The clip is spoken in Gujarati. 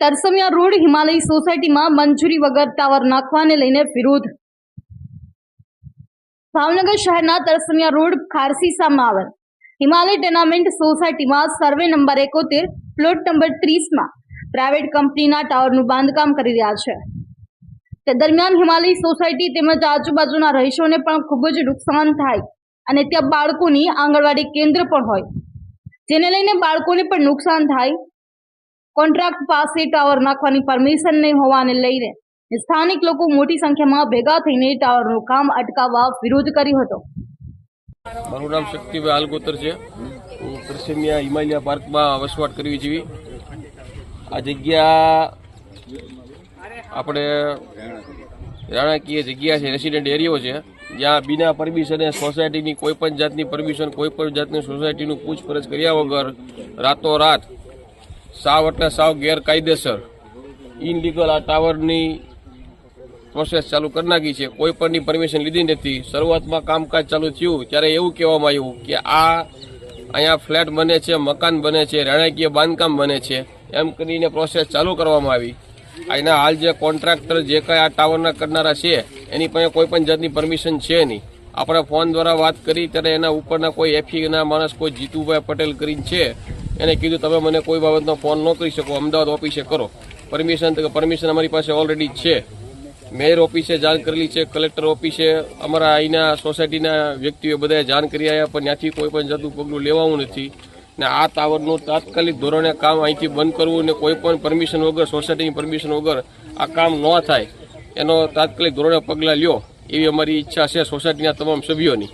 તરસમિયા રોડ હિમાલય સોસાયટીમાં મંજૂરી વગર ટાવર નાખવાને લઈને વિરોધ. ભાવનગર શહેરના તરસમિયા રોડ ખારસી સામાવર હિમાલય ટેનામેન્ટ સોસાયટીમાં સર્વે નંબર એકોતેર, પ્લોટ નંબર ત્રીસમાં પ્રાઇવેટ કંપનીના ટાવરનું બાંધકામ કરી રહ્યા છે. તે દરમિયાન હિમાલય સોસાયટી તેમજ આજુબાજુના રહીશોને પણ ખૂબ જ નુકસાન થાય અને ત્યાં બાળકોની આંગણવાડી કેન્દ્ર પણ હોય. જેને લઈને બાળકોને પણ નુકસાન થાય કોન્ટ્રાક્ટ પાસે ટાવર નાખવાની પરમિશન નહીં હોવાને લઈને સ્થાનિક લોકો મોટી સંખ્યામાં ભેગા થઈને ટાવરનું કામ અટકાવવા વિરોધ કર્યો હતો. મારું નામ શક્તિભાઈ હાલગોતર છે. હું કરસેમિયા હિમાલયા પાર્કમાં વસવાટ કરવી જેવી. આ જગ્યા આપણે રાણાકીય જગ્યા છે રેસિડેન્ટ એરિયો છે. જ્યાં બિના પરમિશને સોસાયટીની કોઈ પણ જાતની પરમિશન કોઈ પણ જાતની સોસાયટીનું પૂછપરછ કર્યા વગર રાતોરાત સાવ એટલે સાવ ગેરકાયદેસર. ઇનલીગલ આ ટાવરની પ્રોસેસ ચાલુ કરી નાખી છે. કોઈ પણની પરમિશન લીધી નથી. શરૂઆતમાં કામકાજ ચાલુ થયું. ત્યારે એવું કહેવામાં આવ્યું કે આ અહીંયા ફ્લેટ બને છે, મકાન બને છે રહેણાંકીય બાંધકામ બને છે. એમ કરીને પ્રોસેસ ચાલુ કરવામાં આવી. અહીંના હાલ જે કોન્ટ્રાક્ટર જે કાંઈ આ ટાવરના કરનારા છે, એની પાસે કોઈ પણ જાતની પરમિશન છે નહીં. આપણે ફોન દ્વારા વાત કરી, ત્યારે એના ઉપરના કોઈ એફીના માણસ, કોઈ જીતુભાઈ પટેલ કરીને છે એને કીધું, તમે મને કોઈ બાબતનો ફોન ન કરી શકો, અમદાવાદ ઓફિસે કરો. પરમિશન તો પરમિશન અમારી પાસે ઓલરેડી છે. મેયર ઓફિસે જાણ કરેલી છે કલેક્ટર ઓફિસે અમારા અહીંના સોસાયટીના વ્યક્તિઓ બધાએ જાણ કરી આવ્યા પણ ત્યાંથી કોઈ પણ જાતનું પગલું લેવાવું નથી. ને આ ટાવરનું તાત્કાલિક ધોરણે કામ અહીંથી બંધ કરવું ને કોઈ પણ પરમિશન વગર સોસાયટીની પરમિશન વગર આ કામ ન થાય. એનો તાત્કાલિક ધોરણે પગલાં લ્યો, એવી અમારી ઈચ્છા છે સોસાયટીના તમામ સભ્યોની.